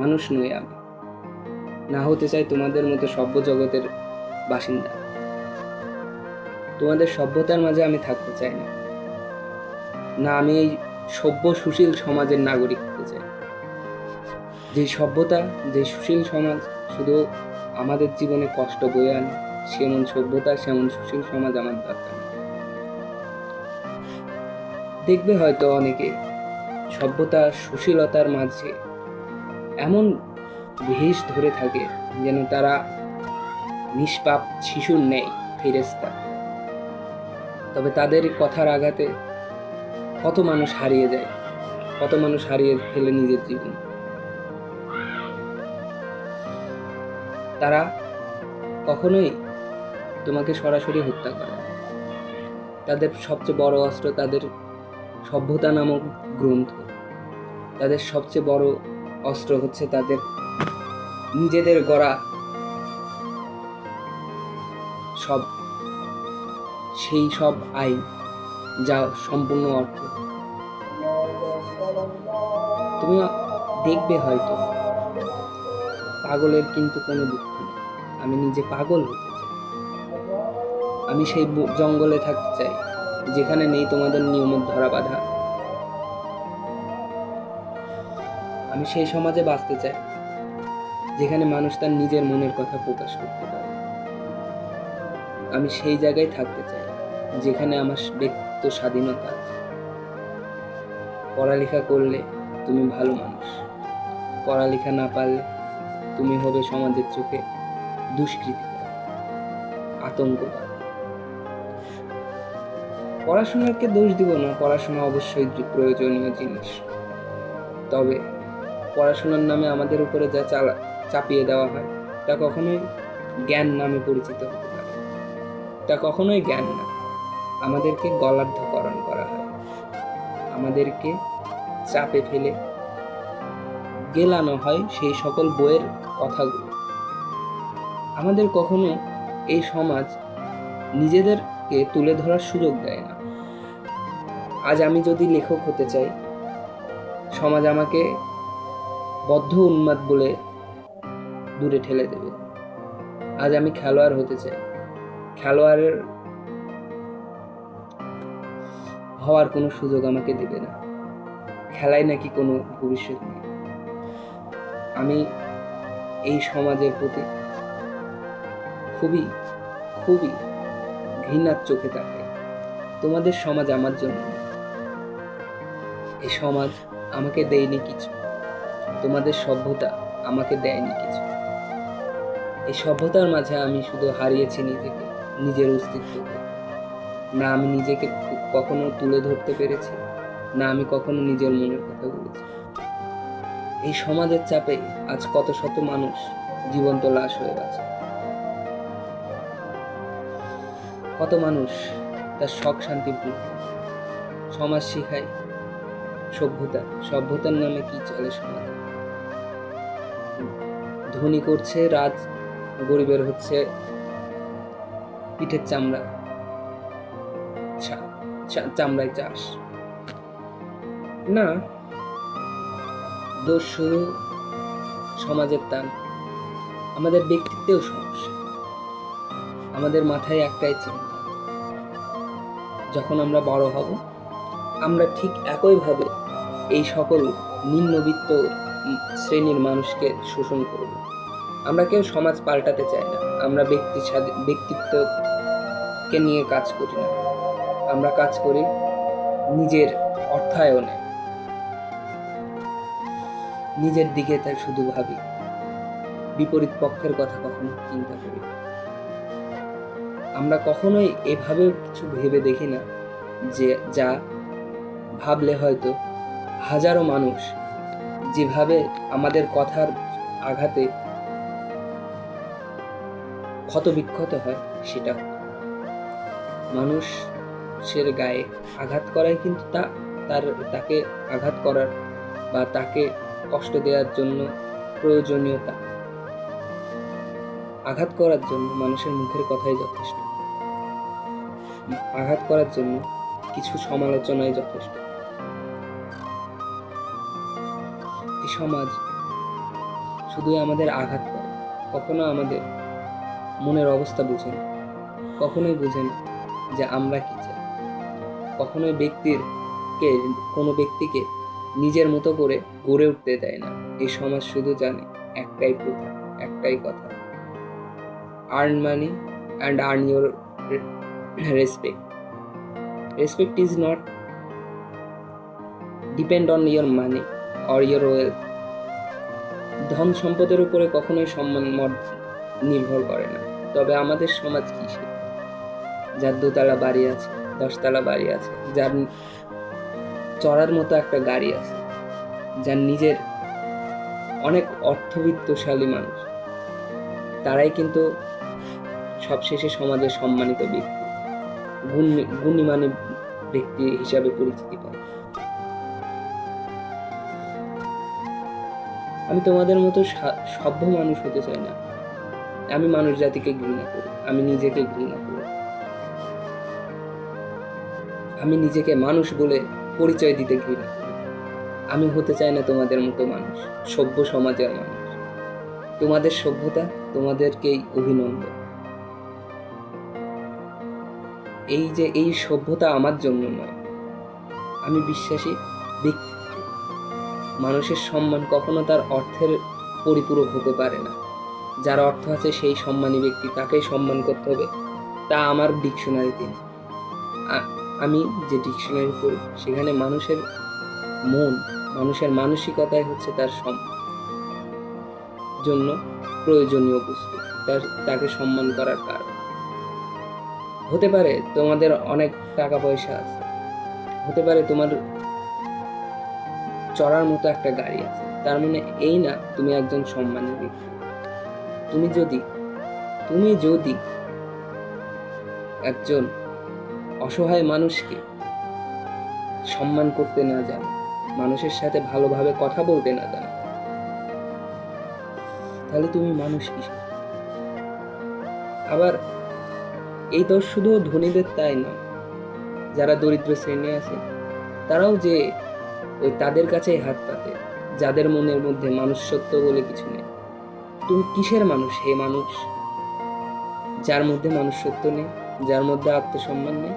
মানুষ নই আমি। না হতে চাই তোমাদের মতো সভ্য জগতের বাসিন্দা। তোমাদের সভ্যতার মাঝে আমি থাকতে চাই না। না, আমি এই সভ্য সুশীল সমাজের নাগরিক হতে চাই। যে সভ্যতা, যে সুশীল সমাজ শুধু আমাদের জীবনে কষ্ট বয়ে আনে, সেমন সভ্যতা, সেমন সুশীল সমাজ আমার দরকার দেখবে হয়তো অনেকে সভ্যতা, সুশীলতার মাঝে এমন ভেষ ধরে থাকে যেন তারা নিষ্পাপ শিশুর নেই ফেরেস্তা তবে তাদের কথার আঘাতে কত মানুষ হারিয়ে যায়, কত মানুষ হারিয়ে ফেলে নিজের জীবন। তারা কখনোই তোমাকে সরাসরি হত্যা করে তাদের সবচেয়ে বড় অস্ত্র তাদের সভ্যতা নামক গ্রন্থ। তাদের সবচেয়ে বড় অস্ত্র হচ্ছে তাদের নিজেদের গড়া। সব, সেই সব আইন যা সম্পূর্ণ অর্থ। তুমি দেখবে হয়তো, পাগলের কিন্তু কোনো দুঃখ নেই। আমি নিজে পাগল হতে চাই। আমি সেই জঙ্গলে থাকতে চাই, যেখানে নেই তোমাদের নিয়মের ধরা বাঁধা আমি সেই সমাজে বাঁচতে চাই, যেখানে মানুষ তার নিজের মনের কথা প্রকাশ করতে পারে। আমি সেই জায়গায় থাকতে চাই, যেখানে আমার ব্যক্তিত্ব স্বাধীনতা আছে। পড়ালেখা করলে তুমি ভালো মানুষ, পড়ালেখা না পারলে তুমি হবে সমাজের চোখে দুষ্কৃতি, আতঙ্কবাদ। পড়াশোনাকে দোষ দিব না, পড়াশোনা অবশ্যই প্রয়োজনীয় জিনিস। তবে পড়াশোনার নামে আমাদের উপরে যা চালা চাপিয়ে দেওয়া হয়, তা কখনোই জ্ঞান নামে পরিচিত হতে পারে তা কখনোই জ্ঞান না। আমাদেরকে গলার্ধকরণ করা হয়। আমাদেরকে চাপে ফেলে গেলানো হয় সেই সকল বইয়ের কথাগুলো। আমাদের কখনো এই সমাজ নিজেদেরকে তুলে ধরার সুযোগ দেয় না। আজ আমি যদি লেখক হতে চাই, সমাজ আমাকে বদ্ধ উন্মাদ বলে দূরে ঠেলে দেবে। আজ আমি খেলোয়াড় হতে চাই। খেলোয়াড়ের হওয়ার কোনো সুযোগ আমাকে দেবে না। খেলায় নাকি কোনো ভবিষ্যৎ নেই। আমি এই সমাজের প্রতি খুবই খুবই ঘৃণার চোখে তাকাই। তোমাদের সমাজ আমার জন্য এই সমাজ আমাকে দেয়নি কিছু। তোমাদের সভ্যতা আমাকে দেয়নি কিছু। এই সভ্যতার মাঝে আমি শুধু হারিয়েছি নিজেকে, নিজের অস্তিত্বকে। না আমি নিজেকে কখনো তুলে ধরতে পেরেছি, না আমি কখনো নিজের মনের কথা বলেছি। এই সমাজের চাপে আজ কত শত মানুষ জীবন্ত লাশ হয়ে গেছে। কত মানুষ তার শখ শান্তি সমাজ শিখায় সভ্যতা, সভ্যতার নামে কি চলে সমাজ? ধনী করছে, রাজ গরিবের হচ্ছে পিঠের চামড়া চামড়ায় চাষ। না, দোষ শুধু সমাজের টান। আমাদের ব্যক্তিত্বেও সমস্যা। আমাদের মাথায় একটাই চিন্তা, যখন আমরা বড় হব, আমরা ঠিক একইভাবে এই সকল নিম্নবিত্ত শ্রেণির মানুষকে শোষণ করব। আমরা কেউ সমাজ পাল্টাতে চাই না। আমরা ব্যক্তি ব্যক্তিত্বকে নিয়ে কাজ করি না। আমরা কাজ করি নিজের অর্থায়নে। নিজের দিকে তার শুধু ভাবি। বিপরীত পক্ষের কথা কখনো চিন্তা করি আমরা কখনোই এভাবে কিছু ভেবে দেখি না যে, যা ভাবলে হয়তো হাজারো মানুষ যেভাবে আমাদের কথার আঘাতে ক্ষত বিক্ষত হয়, সেটা মানুষের গায়ে আঘাত করাই কিন্তু তা তার, তাকে আঘাত করার বা তাকে কষ্ট দেওয়ার জন্য প্রয়োজনীয়তা। আঘাত করার জন্য মানুষের মুখের কথাই যথেষ্ট। আঘাত করার জন্য কিছু সমালোচনাই যথেষ্ট। সমাজ শুধুই আমাদের আঘাত করে। কখনো আমাদের মনের অবস্থা বুঝে না। কখনোই বুঝে না যে আমরা কি চাই। কখনোই ব্যক্তির কে, কোনো ব্যক্তিকে নিজের মতো করে গড়ে উঠতে দেয় না। এই সমাজ শুধু জানে একটাই প্রথা, একটাই কথা। Earn money and earn your respect respect is not depend on your money or wealth ধন সম্পদের উপরে কখনোই সম্মান মর্যাদা নির্ভর করে না। তবে আমাদের সমাজ কি সে? যার দোতলা বাড়ি আছে, দশতলা বাড়ি আছে, যার চড়ার মতো একটা গাড়ি আছে, যার নিজের অনেক অর্থবিত্তশালী মানুষ। তারাই কিন্তু সবশেষে সমাজের সম্মানিত ব্যক্তি, গুণ, গুণীমানী ব্যক্তি হিসাবে পরিচিতি পায়। আমি তোমাদের মতো সভ্য মানুষ হতে চাই না। আমি মানুষ জাতিকে ঘৃণা করি, আমি নিজেকে ঘৃণা করি। আমি নিজেকে মানুষ বলে পরিচয় দিতে ঘৃণা করি। আমি হতে চাই না তোমাদের মতো মানুষ, সভ্য সমাজের মানুষ। তোমাদের সভ্যতা তোমাদেরকেই অভিনন্দন। এই যে এই সভ্যতা আমার জন্য নয়, আমি বিশ্বাসী ব্যক্তিত্বে মানুষের সম্মান কখনো তার অর্থের পরিপূরক হতে পারে না। যার অর্থ আছে সেই সম্মানী ব্যক্তি, তাকেই সম্মান করতে হবে। তা আমার ডিকশনারিতে নেই আ- আমি যে ডিকশনারি পড়ি, সেখানে মানুষের মন, মানুষের মানসিকতাই হচ্ছে তার জন্য প্রয়োজনীয় বস্তু, তার, তাকে সম্মান করার কারণ। হতে পারে তোমাদের অনেক টাকা পয়সা আছে। হতে পারে তোমার চড়ার মতো একটা গাড়ি আছে। তার মানে এই না, তুমি একজন সম্মানী ব্যক্তি। তুমি যদি তুমি যদি একজন অসহায় মানুষকে সম্মান করতে না জানো, মানুষের সাথে ভালোভাবে কথা বলতে না জানো, তাহলে তুমি মানুষ কি? আবার এই দোষ শুধু ধনীদের তাই নয়, যারা দরিদ্র শ্রেণি আছে, তারাও যে ওই তাদের কাছেই হাত পাতে, যাদের মনের মধ্যে মানুষত্ব বলে কিছু নেই। তুমি কিসের মানুষ হে মানুষ? যার মধ্যে মানুষত্ব নেই, যার মধ্যে আত্মসম্মান নেই?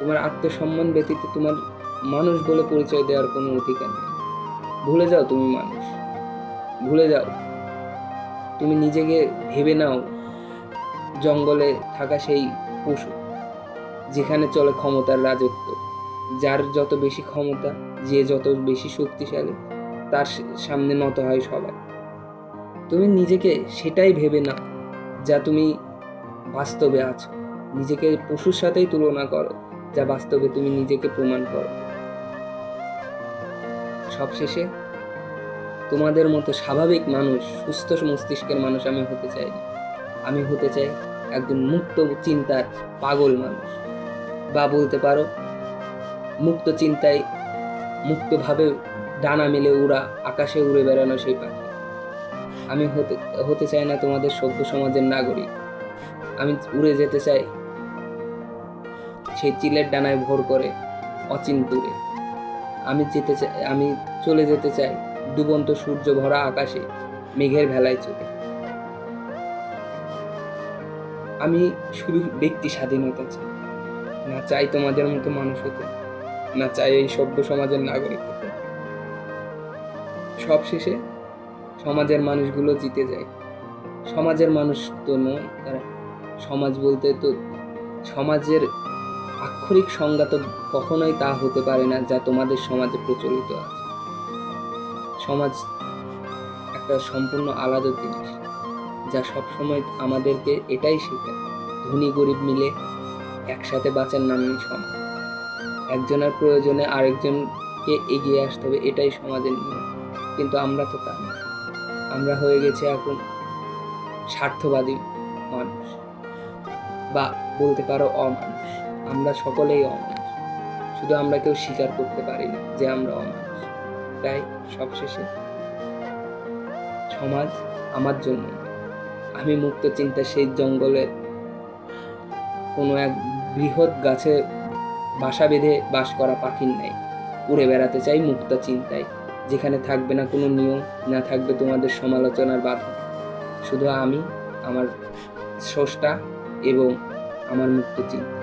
তোমার আত্মসম্মান ব্যতীত তোমার মানুষ বলে পরিচয় দেওয়ার কোনো অধিকার নেই। ভুলে যাও তুমি মানুষ। ভুলে যাও। তুমি নিজেকে ভেবে নাও, জঙ্গলে থাকা সেই পশু, যেখানে চলে ক্ষমতার রাজত্ব। যার যত বেশি ক্ষমতা যে যত বেশি শক্তিশালী, তার সামনে নত হয় সবাই। তুমি নিজেকে সেটাই ভেবে নাও যা তুমি বাস্তবে আছো। নিজেকে পশুর সাথেই তুলনা করো যা বাস্তবে তুমি নিজেকে প্রমাণ করো। সবশেষে, তোমাদের মতো স্বাভাবিক মানুষ, সুস্থ মস্তিষ্কের মানুষ আমি হতে চাই আমি হতে চাই একজন মুক্ত চিন্তার পাগল মানুষ। বা বলতে পারো, মুক্ত চিন্তায় মুক্তভাবে ডানা মেলে উড়া, আকাশে উড়ে বেড়ানো সেই পাখি। আমি হতে হতে চাই না তোমাদের সভ্য সমাজের নাগরিক। আমি উড়ে যেতে চাই সেই চিলের ডানায় ভোর করে অচিন্তুরে আমি যেতে চাই আমি চলে যেতে চাই ডুবন্ত সূর্য ভরা আকাশে, মেঘের ভেলায় চলে আমি শুধু ব্যক্তি স্বাধীনতা চাই, না চাই তোমাদের মতো মানুষ হতে। না চাই এই সভ্য সমাজের নাগরিক। সব শেষে সমাজের মানুষগুলো জিতে যায়। সমাজের মানুষ তো নয় তারা সমাজ বলতে তো সমাজের আক্ষরিক সংজ্ঞা তো কখনোই তা হতে পারে না যা তোমাদের সমাজে প্রচলিত আছে। সমাজ একটা সম্পূর্ণ আলাদা জিনিস, যা সবসময় আমাদেরকে এটাই শেখায়, ধনী গরিব মিলে একসাথে বাঁচার নামই সমাজ। একজনের প্রয়োজনে আরেকজনকে এগিয়ে আসতে হবে, এটাই সমাজের নিয়ম। কিন্তু আমরা তো তা আমরা হয়ে গেছি এখন স্বার্থবাদী মানুষ। বা বলতে পারো অমানুষ। আমরা সকলেই অমানুষ। শুধু আমরা কেউ স্বীকার করতে পারি না যে আমরা অমানুষ। তাই সবশেষে সমাজ আমার জন্য আমি মুক্ত চিন্তা সেই জঙ্গলের কোনো এক বৃহৎ গাছে বাসা বেঁধে বাস করা পাখির নাই উড়ে বেড়াতে চাই মুক্ত চিন্তায়। যেখানে থাকবে না কোনো নিয়ম, না থাকবে তোমাদের সমালোচনার বাধা। শুধু আমি, আমার স্রষ্টা এবং আমার মুক্ত চিন্তা।